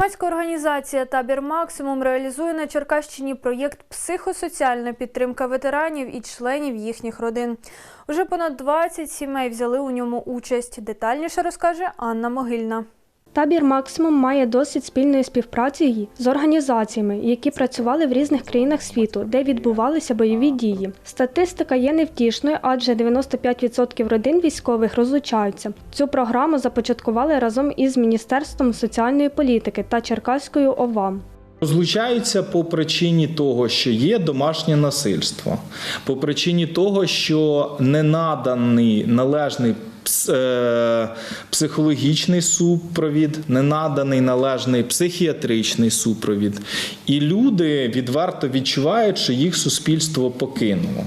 Громадська організація Табір Максимум реалізує на Черкащині проєкт Психосоціальна підтримка ветеранів і членів їхніх родин. Уже понад 20 сімей взяли у ньому участь. Детальніше розкаже Анна Могильна. Табір Максимум має досвід спільної співпраці з організаціями, які працювали в різних країнах світу, де відбувалися бойові дії. Статистика є невтішною, адже 95% родин військових розлучаються. Цю програму започаткували разом із Міністерством соціальної політики та Черкаською ОВА. Розлучаються по причині того, що є домашнє насильство, по причині того, що не наданий належний психологічний супровід, не наданий належний психіатричний супровід. І люди відверто відчувають, що їх суспільство покинуло.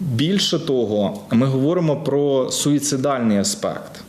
Більше того, ми говоримо про суїцидальний аспект.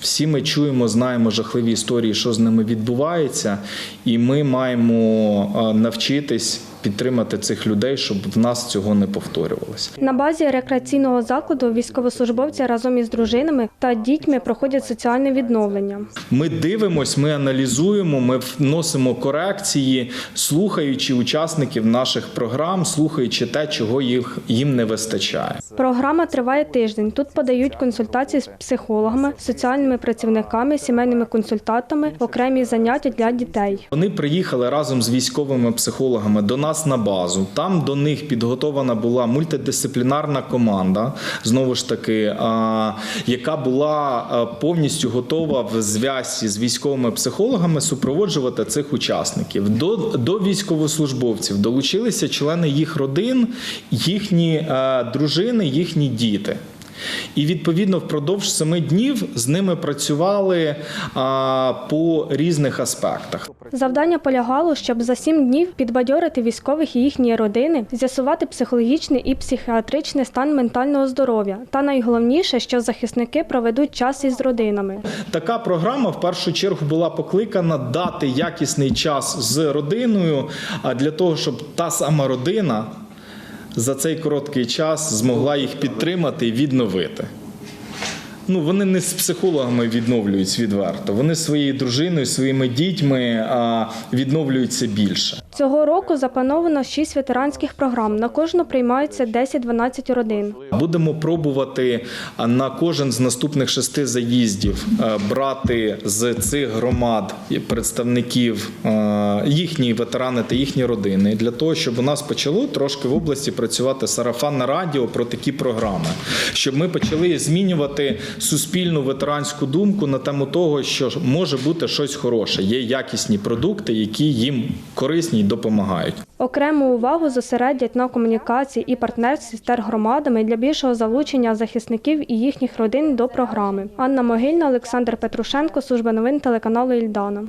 Всі ми чуємо, знаємо жахливі історії, що з ними відбувається, і ми маємо е, навчитись підтримати цих людей, щоб в нас цього не повторювалося. На базі рекреаційного закладу військовослужбовці разом із дружинами та дітьми проходять соціальне відновлення. Ми дивимось, ми аналізуємо, ми вносимо корекції, слухаючи учасників наших програм, слухаючи те, чого їх їм не вистачає. Програма триває тиждень. Тут подають консультації з психологами, соціальними працівниками, сімейними консультантами, окремі заняття для дітей. Вони приїхали разом з військовими психологами до нас на базу. Там до них підготована була мультидисциплінарна команда, знову ж таки, яка була повністю готова в зв'язці з військовими психологами супроводжувати цих учасників. До, до військовослужбовців долучилися члени їх родин, їхні дружини, їхні діти. І відповідно впродовж семи днів з ними працювали а, по різних аспектах. Завдання полягало, щоб за сім днів підбадьорити військових і їхні родини, з'ясувати психологічний і психіатричний стан ментального здоров'я. Та найголовніше, що захисники проведуть час із родинами. Така програма в першу чергу була покликана дати якісний час з родиною, для того, щоб та сама родина за цей короткий час змогла їх підтримати і відновити. Ну, вони не з психологами відновлюються відверто. Вони своєю дружиною, своїми дітьми відновлюються більше. Цього року заплановано шість ветеранських програм. На кожну приймаються 10-12 родин. Будемо пробувати на кожен з наступних шести заїздів брати з цих громад представників їхні ветерани та їхні родини для того, щоб у нас почало трошки в області працювати сарафанне радіо про такі програми, щоб ми почали змінювати суспільну ветеранську думку на тему того, що може бути щось хороше. Є якісні продукти, які їм корисні допомагають. Окрему увагу зосередять на комунікації і партнерстві з тергромадами для більшого залучення захисників і їхніх родин до програми. Анна Могильна, Олександр Петрушенко, служба новин телеканалу Ільдана.